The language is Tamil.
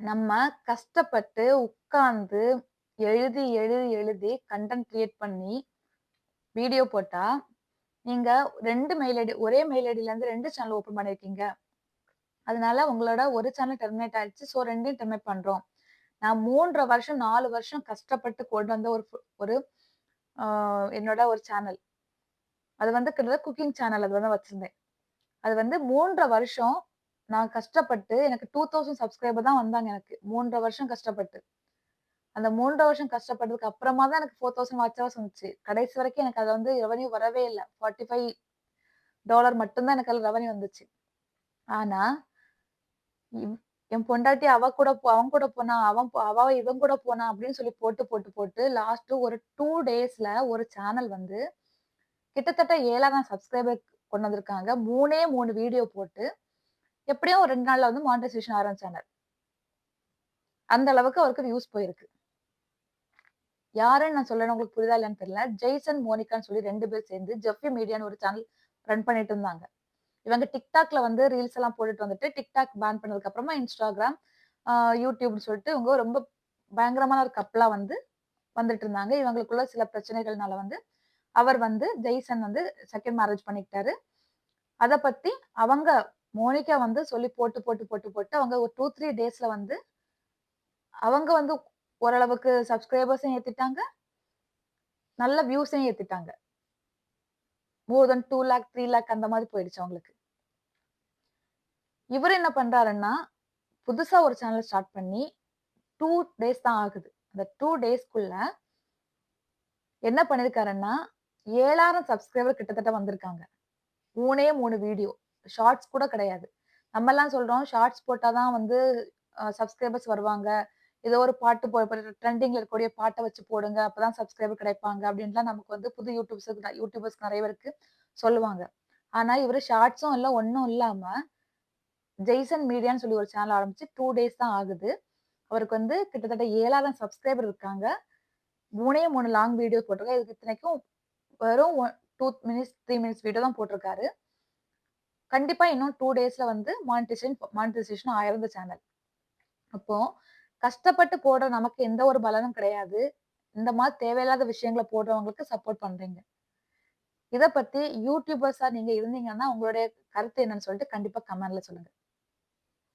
நம்ம கஷ்டப்பட்டு உட்கார்ந்து எழுதி, எழுதி, எழுதி கண்டென்ட் கிரியேட் பண்ணி வீடியோ போட்டா, நீங்க ரெண்டு மெயில் ஐடி ஒரே மெயில் ஐடிலருந்து 2 சேனல் ஓப்பன் பண்ணியிருக்கீங்க. அதனால உங்களோட ஒரு சேனல் டெர்மினேட் ஆயிடுச்சு. ஸோ ரெண்டையும் டெர்மினேட் பண்றோம். நான் 3 1/2 வருஷம், நாலு வருஷம் கஷ்டப்பட்டு கொண்டு வந்த ஒரு ஒரு என்னோட ஒரு சேனல். அது வந்து கிட்டத்தட்ட குக்கிங் சேனல் அது வந்து வச்சிருந்தேன். அது வந்து 3 1/2 வருஷம் நான் கஷ்டப்பட்டு எனக்கு 2000 சப்ஸ்கிரைபர் தான் வந்தாங்க எனக்கு. 3 1/2 வருஷம் கஷ்டப்பட்டு. அந்த 3 1/2 வருஷம் கஷ்டப்பட்டதுக்கு அப்புறமா தான் எனக்கு 4000 வாட்ச் ஹவர்ஸ் வந்துச்சு. கடைசி வரைக்கும் எனக்கு அது வந்து ரெவன்யூ வரவே இல்லை ஃபார்ட்டி ஃபைவ் டாலர் மட்டும்தான் எனக்கு அதில் ரெவன்யூ வந்துச்சு. ஆனா, என் பொண்டாட்டி அவ கூட போ அவன் கூட போனா, அவன் அவ இவன் கூட போனா அப்படின்னு சொல்லி போட்டு, போட்டு, போட்டு லாஸ்ட் ஒரு டூ டேஸ்ல ஒரு சேனல் வந்து கிட்டத்தட்ட 7000 சப்ஸ்கிரைபர் கொண்டு வந்திருக்காங்க. 3ஏ 3 வீடியோ போட்டு, எப்படியும் ஒரு 2 நாள்ல வந்து மானிட்டைசேஷன் ஆரம்பிச்சானார் அந்த அளவுக்கு அவருக்கு வியூஸ் போயிருக்கு. யாருன்னு நான் சொல்லணும் உங்களுக்கு புரியுதா இல்லைன்னு தெரியல. ஜெய்சன், மோனிகான்னு சொல்லி ரெண்டு பேர் சேர்ந்து ஜெஃபி மீடியான்னு ஒரு சேனல் ரன் பண்ணிட்டு இருந்தாங்க. இவங்க டிக்டாக்ல வந்து ரீல்ஸ் எல்லாம் போட்டுட்டு வந்துட்டு, டிக்டாக் பேன் பண்ணதுக்கு அப்புறமா இன்ஸ்டாகிராம் யூடியூப்னு சொல்லிட்டு இவங்க ரொம்ப பயங்கரமான ஒரு கப்பலா வந்து வந்துட்டு இருந்தாங்க. இவங்களுக்குள்ள சில பிரச்சனைகள்னால வந்து, அவர் வந்து ஜெய்சன் வந்து செகண்ட் மேரேஜ் பண்ணிக்கிட்டாரு. அதை பத்தி அவங்க மோனிகா வந்து சொல்லி போட்டு, போட்டு, போட்டு, போட்டு அவங்க ஒரு 2, 3 டேஸ்ல வந்து அவங்க வந்து ஓரளவுக்கு சப்ஸ்கிரைபர்ஸையும் ஏத்திட்டாங்க. நல்ல வியூஸையும் ஏத்திட்டாங்க. மோர் தென் 2,00,000 3,00,000 அந்த மாதிரி போயிடுச்சு அவங்களுக்கு. இவர் என்ன பண்றாருன்னா, புதுசா ஒரு சேனல் ஸ்டார்ட் பண்ணி டூ டேஸ் தான் ஆகுது. அந்த டூ டேஸ்க்குள்ள என்ன பண்ணியிருக்காருன்னா, 7000 சப்ஸ்கிரைபர் கிட்டத்தட்ட வந்திருக்காங்க. 3ஏ 3 வீடியோ. ஷார்ட்ஸ் கூட கிடையாது. நம்மலாம் சொல்றோம் ஷார்ட்ஸ் போட்டால் தான் வந்து சப்ஸ்கிரைபர்ஸ் வருவாங்க. ஏதோ ஒரு பாட்டு போ ட்ரெண்டிங்கில் இருக்கக்கூடிய பாட்டை வச்சு போடுங்க. அப்பதான் சப்ஸ்கிரைபர் கிடைப்பாங்க அப்படின்லாம் நமக்கு வந்து புது யூடியூப்ஸுக்கு யூடியூபர்ஸ் நிறைய பேருக்கு சொல்லுவாங்க. ஆனால் இவர் ஷார்ட்ஸும் இல்லை ஒன்றும் இல்லாமல் ஜெய்சன் மீடியான்னு சொல்லி ஒரு சேனல் ஆரம்பிச்சு டூ டேஸ் தான் ஆகுது. அவருக்கு வந்து கிட்டத்தட்ட 7000 சப்ஸ்கிரைபர் இருக்காங்க. 3ஏ 3 லாங் வீடியோ போட்டிருக்காரு. இதுக்கு இத்தனைக்கும் வெறும் two minutes, three minutes video தான் போட்டிருக்காரு. கண்டிப்பா இன்னும் டூ டேஸ்ல வந்து மானிட்டைசேஷன் மானிட்டைசேஷன் ஆயிரும் சேனல். அப்போ கஷ்டப்பட்டு போடுற நமக்கு எந்த ஒரு பலனும் கிடையாது. இந்த மாதிரி தேவையில்லாத விஷயங்களை போடுறவங்களுக்கு சப்போர்ட் பண்றீங்க. இதை பத்தி யூடியூபர்ஸா நீங்க இருந்தீங்கன்னா, உங்களுடைய கருத்து என்னன்னு சொல்லிட்டு கண்டிப்பா கமெண்ட்ல சொல்லுங்க.